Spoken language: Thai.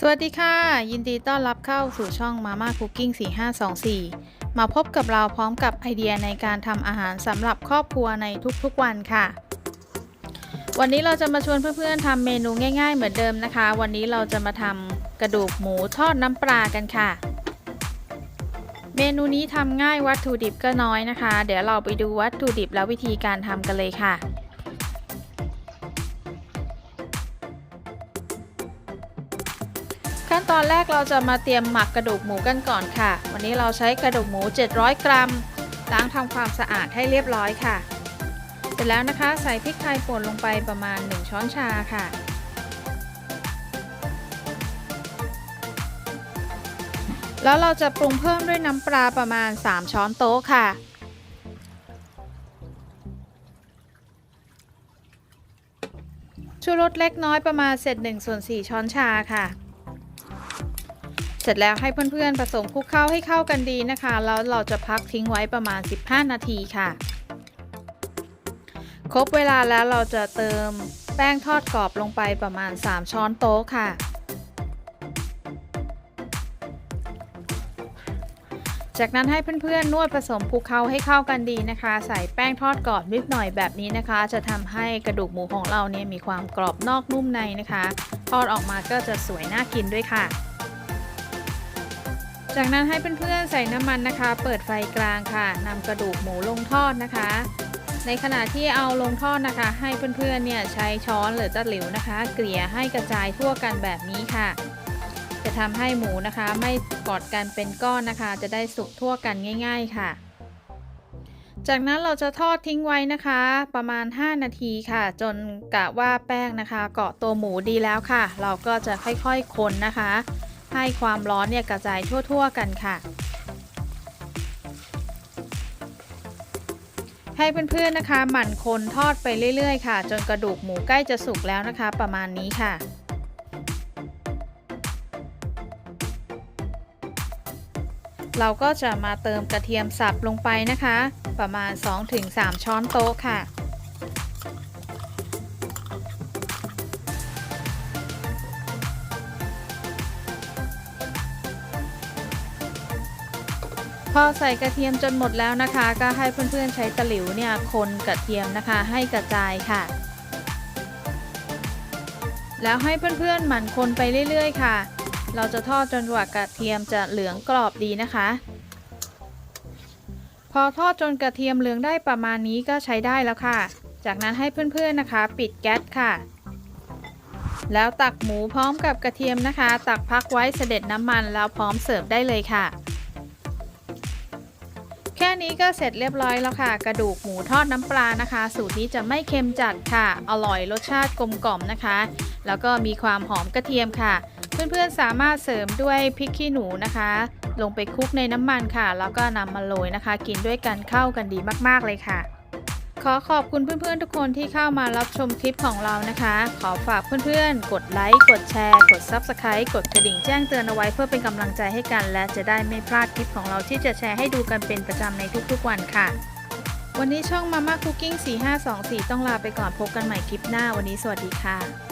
สวัสดีค่ะ ยินดีต้อนรับเข้าสู่ช่อง Mama Cooking 4524 มาพบกับเราพร้อมกับไอเดียในการทำอาหารสำหรับครอบครัวในทุกๆวันค่ะ วันนี้เราจะมาชวนเพื่อนๆทำเมนูง่าย ๆ เหมือนเดิมนะคะ วันนี้เราจะมาทำกระดูกหมูทอดน้ำปลากันค่ะ เมนูนี้ทำง่ายวัตถุดิบก็น้อยนะคะ เดี๋ยวเราไปดูวัตถุดิบและวิธีการทำกันเลยค่ะ ขั้นตอนแรกเราจะมาเตรียมหมักกระดูกหมูกันก่อนค่ะ วันนี้เราใช้กระดูกหมู 700 กรัม ล้างทำความสะอาดให้เรียบร้อยค่ะ เสร็จแล้วนะคะใส่พริกไทยป่นลงไปประมาณ 1 ช้อนชาค่ะ แล้วเราจะปรุงเพิ่มด้วยน้ำปลาประมาณ 3 ช้อนโต๊ะค่ะชูรสเล็กน้อยประมาณเศษ1ส่วน4ช้อนชาค่ะ เสร็จแล้วให้เพื่อนๆผสมคลุกเคล้าให้เข้ากันดีนะคะ แล้วเราจะพักทิ้งไว้ประมาณ 15 นาทีค่ะ ครบเวลาแล้วเราจะเติมแป้งทอดกรอบลงไปประมาณ 3 ช้อนโต๊ะค่ะ จากนั้นให้เพื่อนๆนวดผสมคลุกเคล้าให้เข้ากันดีนะคะ ใส่แป้งทอดกรอบนิดหน่อยแบบนี้นะคะ จะทำให้กระดูกหมูของเราเนี่ยมีความกรอบนอกนุ่มในนะคะ ทอดออกมาก็จะสวยน่ากินด้วยค่ะ จากนั้นให้เพื่อนๆใส่น้ำมันนะคะ เปิดไฟกลางค่ะนำกระดูกหมูลงทอดนะคะ ในขณะที่เอาลงทอดนะคะ ให้เพื่อนๆเนี่ยใช้ช้อนหรือตะหลิวนะคะ เกลี่ยให้กระจายทั่วกันแบบนี้ค่ะ จะทำให้หมูนะคะ ไม่กอดกันเป็นก้อนนะคะ จะได้สุกทั่วกันง่าย ๆค่ะจากนั้นเราจะทอดทิ้งไว้นะคะ ประมาณ 5 นาทีค่ะ จนกะว่าแป้งนะคะ เกาะตัวหมูดีแล้วค่ะ เราก็จะค่อยๆคนนะคะ ให้ความร้อนเนี่ยกระจายทั่ว ๆ กันค่ะ ให้เพื่อนๆนะคะหมั่นคนทอดไปเรื่อยๆ ค่ะ จนกระดูกหมูใกล้จะสุกแล้วนะคะ ประมาณนี้ค่ะเราก็จะมาเติมกระเทียมสับลงไปนะคะ ประมาณ 2-3 ช้อนโต๊ะค่ะ พอใส่กระเทียมจนหมดแล้วนะคะ ก็ให้เพื่อนๆใช้ตะหลิวเนี่ยคนกระเทียมนะคะให้กระจายค่ะ แล้วให้เพื่อนๆหมั่นคนไปเรื่อยๆ ค่ะ เราจะทอดจนกว่ากระเทียมจะเหลืองกรอบดีนะคะ พอทอดจนกระเทียมเหลืองได้ประมาณนี้ก็ใช้ได้แล้วค่ะ จากนั้นให้เพื่อนๆนะคะ ปิดแก๊สค่ะแล้วตักหมูพร้อมกับกระเทียมนะคะ ตักพักไว้เสด็จน้ำมันแล้วพร้อมเสิร์ฟได้เลยค่ะ นี้ก็เสร็จเรียบร้อยแล้วค่ะ กระดูกหมูทอดน้ำปลานะคะ สูตรนี้จะไม่เค็มจัดค่ะ อร่อยรสชาติกลมกล่อมนะคะ แล้วก็มีความหอมกระเทียมค่ะ เพื่อนๆสามารถเสริมด้วยพริกขี้หนูนะคะ ลงไปคลุกในน้ำมันค่ะ แล้วก็นำมาโรยนะคะ กินด้วยกันเข้ากันดีมากๆเลยค่ะ ขอขอบคุณเพื่อนๆทุกคนที่เข้ามารับชมคลิปของเรานะคะ ขอฝากเพื่อนๆ กดไลค์กดแชร์ กด Subscribe กดกระดิ่งแจ้งเตือนเอาไว้เพื่อเป็นกำลังใจให้กัน และจะได้ไม่พลาดคลิปของเราที่จะแชร์ให้ดูกันเป็นประจำในทุกๆวันค่ะ วันนี้ช่องมาม่าคุกกิ้ง 4524 ต้องลาไปก่อนพบกันใหม่คลิปหน้าวันนี้สวัสดีค่ะ